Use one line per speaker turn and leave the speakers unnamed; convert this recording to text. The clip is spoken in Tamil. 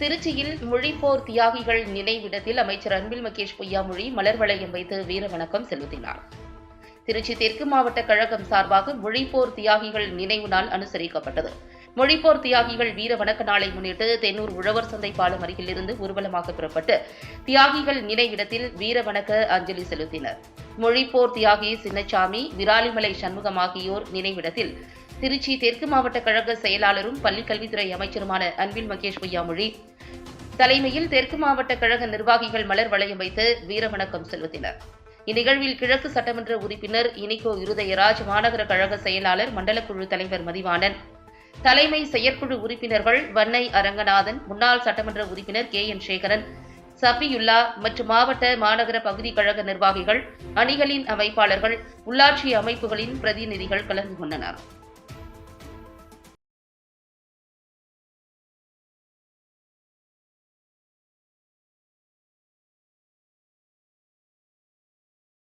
திருச்சியில் மொழிப்போர் தியாகிகள் நினைவிடத்தில் அமைச்சர் அன்பில் மகேஷ் பொய்யாமொழி மலர் வளையம் வைத்து வீர வணக்கம் செலுத்தினார். திருச்சி தெற்கு மாவட்ட கழகம் சார்பாக மொழிப்போர் தியாகிகள் நினைவு நாள் அனுசரிக்கப்பட்டது. மொழிப்போர் தியாகிகள் வீர வணக்க நாளை முன்னிட்டு தென்னூர் உழவர் சந்தை பாலம் அருகிலிருந்து ஊர்வலமாக புறப்பட்டு தியாகிகள் நினைவிடத்தில் வீர வணக்க அஞ்சலி செலுத்தினர். மொழிப்போர் தியாகி சின்னச்சாமி விராலிமலை சண்முகம் ஆகியோர் நினைவிடத்தில் திருச்சி தெற்கு மாவட்ட கழக செயலாளரும் பள்ளிக்கல்வித்துறை அமைச்சருமான அன்பில் மகேஷ் பொய்யாமொழி தலைமையில் தெற்கு மாவட்ட கழக நிர்வாகிகள் மலர் வளையம் வைத்து வீரவணக்கம் செலுத்தினர். இந்நிகழ்வில் கிழக்கு சட்டமன்ற உறுப்பினர் இனிகோ இருதயராஜ் மாநகர கழக செயலாளர் மண்டலக்குழு தலைவர் மதிவாணன் தலைமை செயற்குழு உறுப்பினர்கள் வன்னை அரங்கநாதன் முன்னாள் சட்டமன்ற உறுப்பினர் கே என் சேகரன் சபியுல்லா மற்றும் மாவட்ட மாநகர பகுதி கழக நிர்வாகிகள் அணிகளின் அமைப்பாளர்கள் உள்ளாட்சி அமைப்புகளின் பிரதிநிதிகள் கலந்து கொண்டனர்.